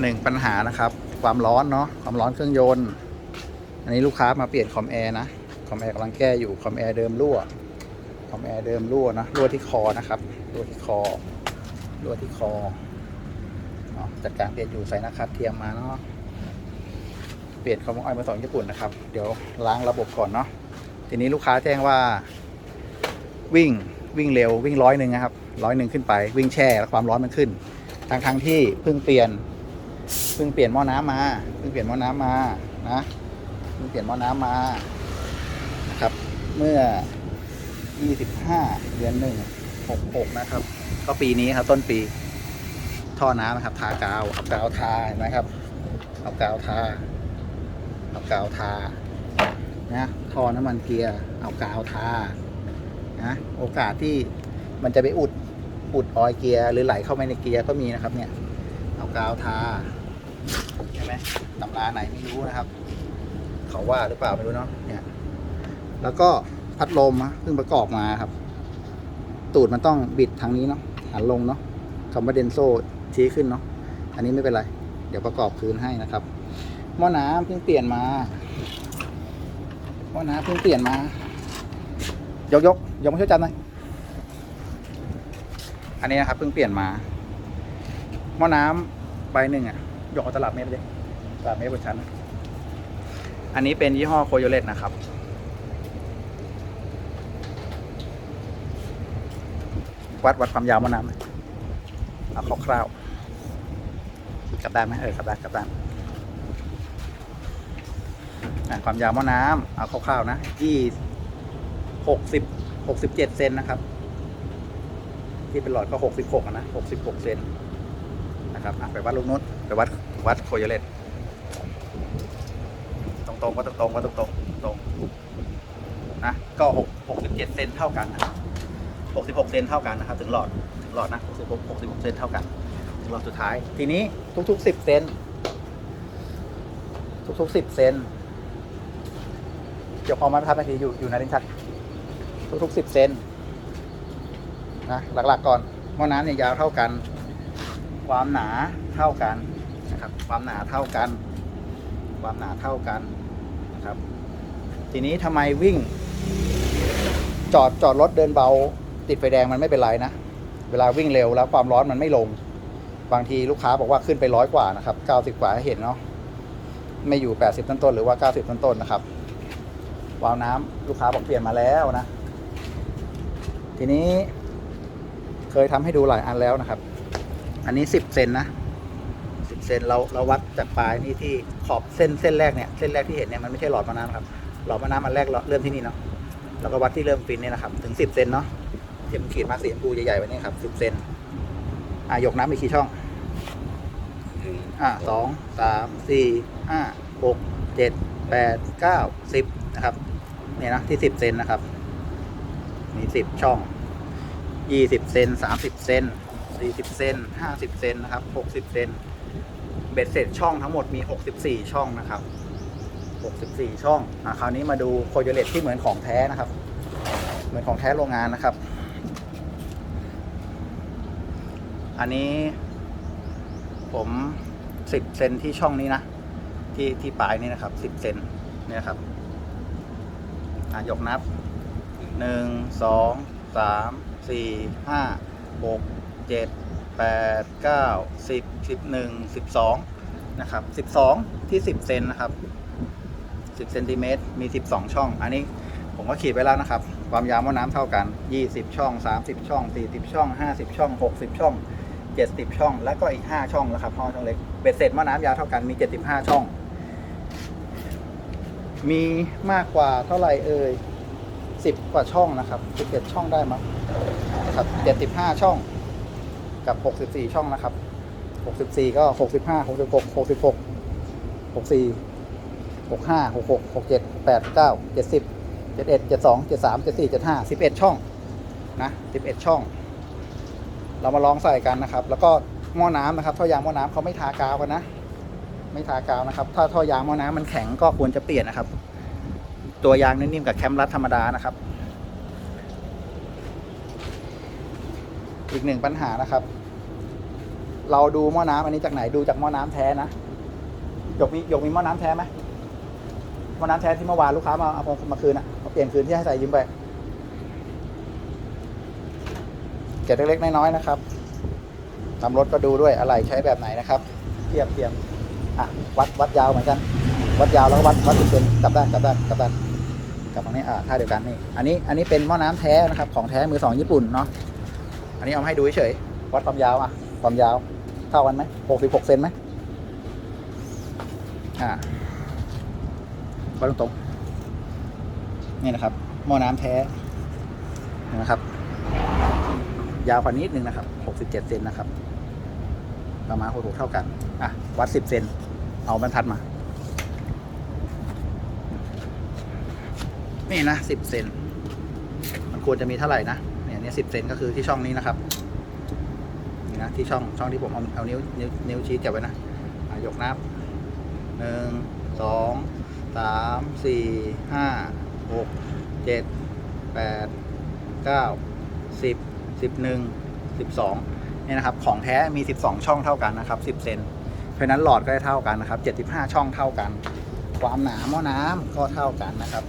หนึ่งปัญหานะครับ ความร้อนเนาะความร้อนเครื่องยนต์ อันนี้ลูกค้ามาเปลี่ยนคอมแอร์นะคอมแอร์กำลังแก้อยู่คอมแอร์เดิมรั่วคอมแอร์เดิมรั่วนะรั่วที่คอนะครับรั่วที่คอรั่วที่คอเนาะจัดการเปลี่ยนอยู่ใส่หนะครับเทียมมาเนาะเปลี่ยนคอมออยมาสองญี่ปุ่นนะครับ เดี๋ยวล้างระบบก่อนเนาะทีนี้ลูกค้าแจ้งว่า วิ่งวิ่งเร็ววิ่งร้อยหนึ่งนะครับร้อยหนึ่งขึ้นไป วิ่งแช่แล้วความร้อนมันขึ้นทั้งทั้งที่เพิ่งเปลี่ยน เพิ่งเปลี่ยนหม้อน้ำมาเพิ่งเปลี่ยนหม้อน้ำมานะเพิ่งเปลี่ยนหม้อน้ำมานะครับ เมื่อ 25 เดือนหนึ่ง66 นะครับ ก็ปีนี้ครับต้นปี ท่อน้ำนะครับ ทากาวเอากาวทาเห็นไหมครับเอากาวทาเอากาวทานะท่อน้ำมันเกียร์เอากาวทานะโอกาสที่มันจะไปอุดอุดออยเกียร์หรือไหลเข้าไปในเกียร์ก็มีนะครับเนี่ย เอากาวทาใช่ไหมตำราไหนไม่รู้นะครับ เขาว่าหรือเปล่าไม่รู้เนาะเนี่ย แล้วก็พัดลมอะเพิ่งประกอบมาครับ ตูดมันต้องบิดทางนี้เนาะหันลงเนาะคำว่าเดนโซชี้ขึ้นเนาะอันนี้ไม่เป็นไร เดี๋ยวประกอบคืนให้นะครับหม้อน้ำเพิ่งเปลี่ยนมาหม้อน้ำเพิ่งเปลี่ยนมา ยกยกยกมาช่วยจันหน่อยอันนี้นะครับเพิ่งเปลี่ยนมา หม้อน้ำใบหนึ่งอะยกเอาตลับเมตรไปดิตลับเมตรบนชั้น อันนี้เป็นยี่ห้อโคโยเลตนะครับ วัดวัดความยาวหม้อน้ำเอาคร่าวๆกลับด้านไหมเออกลับด้านกลับด้านความยาวหม้อน้ำเอาคร่าวๆนะยี่หกสิบหกสิบเจ็ดเซนนะครับ ที่เป็นหลอดก็หกสิบหกนะหกสิบหกเซน นะครับไปวัดลูกนุชไปวัดวัดโคโยเลตตรงๆก็ตรงๆก็ตรงๆตรงนะก็หกหกสิบเจ็ดเซนเท่ากันนะครับหกสิบหกเซนเท่ากันนะครับ ถึงหลอดถึงหลอดนะหกสิบหกหกสิบหกเซนเท่ากัน ถึงหลอดสุดท้าย ทีนี้ทุกๆสิบเซนทุกๆสิบเซนยกออกมาทับนาทีอยู่อยู่ในลิ้นชักทุกๆสิบเซนนะหลักๆก่อนหม้อน้ำเนี่ยยาวเท่ากัน ความหนาเท่ากันนะครับ ความหนาเท่ากัน ความหนาเท่ากันนะครับ ทีนี้ทำไมวิ่ง จอดจอดรถเดินเบา ติดไฟแดงมันไม่เป็นไรนะ เวลาวิ่งเร็วแล้วความร้อนมันไม่ลง บางทีลูกค้าบอกว่าขึ้นไปร้อยกว่านะครับเก้าสิบกว่าเห็นเนาะไม่อยู่แปดสิบต้นๆหรือว่าเก้าสิบต้นๆนะครับ วาล์วน้ำลูกค้าบอกเปลี่ยนมาแล้วนะ ทีนี้เคยทำให้ดูหลายอันแล้วนะครับ อันนี้สิบเซนนะสิบเซนเราเราวัดจากปลายนี่ที่ขอบเส้นเส้นแรกเนี่ยเส้นแรกที่เห็นเนี่ยมันไม่ใช่หลอดมะน้ำครับหลอดมะน้ำมันแรกเริ่มที่นี่เนาะแล้วก็วัดที่เริ่มฟินเนี่ยนะครับถึงสิบเซนเนาะเข็มขีดมาสีชมพูใหญ่ๆไว้นี่ครับสิบเซนอะยกน้ำไปกี่ช่องอะสองสามสี่ห้าหกเจ็ดแปดเก้าสิบนะครับเนี่ยนะที่สิบเซนนะครับ มีสิบช่องยี่สิบเซนสามสิบเซน สี่สิบเซนห้าสิบเซนนะครับหกสิบเซน เบ็ดเสร็จช่องทั้งหมดมีหกสิบสี่ช่องนะครับหกสิบสี่ช่องอะคราวนี้มาดูโคโยเลตที่เหมือนของแท้นะครับ เหมือนของแท้โรงงานนะครับ อันนี้ผมสิบเซนที่ช่องนี้นะ ที่ที่ปลายนี่นะครับสิบเซนเนี่ยครับอะยกนับหนึ่งสองสามสี่ห้าหก เจ็ดแปดเก้าสิบสิบหนึ่งสิบสองนะครับสิบสองที่สิบเซนนะครับสิบเซนติเมตรมีสิบสองช่อง อันนี้ผมก็ขีดไว้แล้วนะครับ ความยาวหม้อน้ำเท่ากันยี่สิบช่องสามสิบช่องสี่สิบช่องห้าสิบช่องหกสิบช่องเจ็ดสิบช่อง แล้วก็อีกห้าช่องแล้วครับห้องช่องเล็กเบ็ดเสร็จหม้อน้ำยาวเท่ากันมีเจ็ดสิบห้าช่อง มีมากกว่าเท่าไหร่เอ่ยสิบกว่าช่องนะครับสิบเอ็ดช่องได้มั้งนะครับเจ็ดสิบห้าช่อง กับหกสิบสี่ช่องนะครับหกสิบสี่ก็หกสิบห้าหกสิบหกหกสิบหกหกสี่หกห้าหกหกหกเจ็ดแปดเก้าเจ็ดสิบเจ็ดเอ็ดเจ็ดสองเจ็ดสามเจ็ดสี่เจ็ดห้าสิบเอ็ดช่องนะสิบเอ็ดช่อง เรามาลองใส่กันนะครับ แล้วก็หม้อน้ำนะครับท่อยางหม้อน้ำเขาไม่ทากาวกันนะ ไม่ทากาวนะครับ ถ้าท่อยางหม้อน้ำมันแข็งก็ควรจะเปลี่ยนนะครับ ตัวยางนิ่มๆกับแคมรัดธรรมดานะครับ อีกหนึ่งปัญหานะครับ เราดูหม้อน้ำอันนี้จากไหนดูจากหม้อน้ำแท้นะหยกมีหยกมีหม้อน้ำแท้ไหมหม้อน้ำแท้ที่เมื่อวานลูกค้ามาเอามาคืนอะเอาเปลี่ยนคืนที่ให้ใส่ยืมไปเก็บเล็กๆน้อยๆนะครับทำรถก็ดูด้วยอะไรใช้แบบไหนนะครับเทียบเทียมอะวัดวัดยาวเหมือนกัน วัดยาวแล้วก็วัดวัดเป็นกลับด้านกลับด้านกลับด้านกลับตรงนี้อ่าท่าเดียวกันนี่อันนี้อันนี้เป็นหม้อน้ำแท้นะครับของแท้มือสองญี่ปุ่นเนาะอันนี้เอามาให้ดูเฉยๆวัดความยาวอะความยาว เท่ากันไหมหกสิบหกเซนไหมอ่าวัดตรงๆนี่นะครับ หม้อน้ำแท้นะครับ ยาวกว่านิดนึงนะครับหกสิบเจ็ดเซนนะครับประมาณหกหกเท่ากัน อะ วัดสิบเซน เอาบรรทัดมา นี่นะสิบเซน มันควรจะมีเท่าไหร่นะ เนี่ยเนี่ยสิบเซนก็คือที่ช่องนี้นะครับ นะที่ช่องช่องที่ผมเอาเอานิ้วนิ้วนิ้วชี้จับไว้นะยกนับหนึ่งสองสามสี่ห้าหกเจ็ดแปดเก้าสิบสิบหนึ่งสิบสองเนี่ยนะครับของแท้มี 12 ช่องเท่ากันนะครับ 10 เซนเพราะนั้นหลอดก็ได้เท่ากันนะครับ 75 ช่องเท่ากัน ความหนาหม้อน้ำก็เท่ากันนะครับ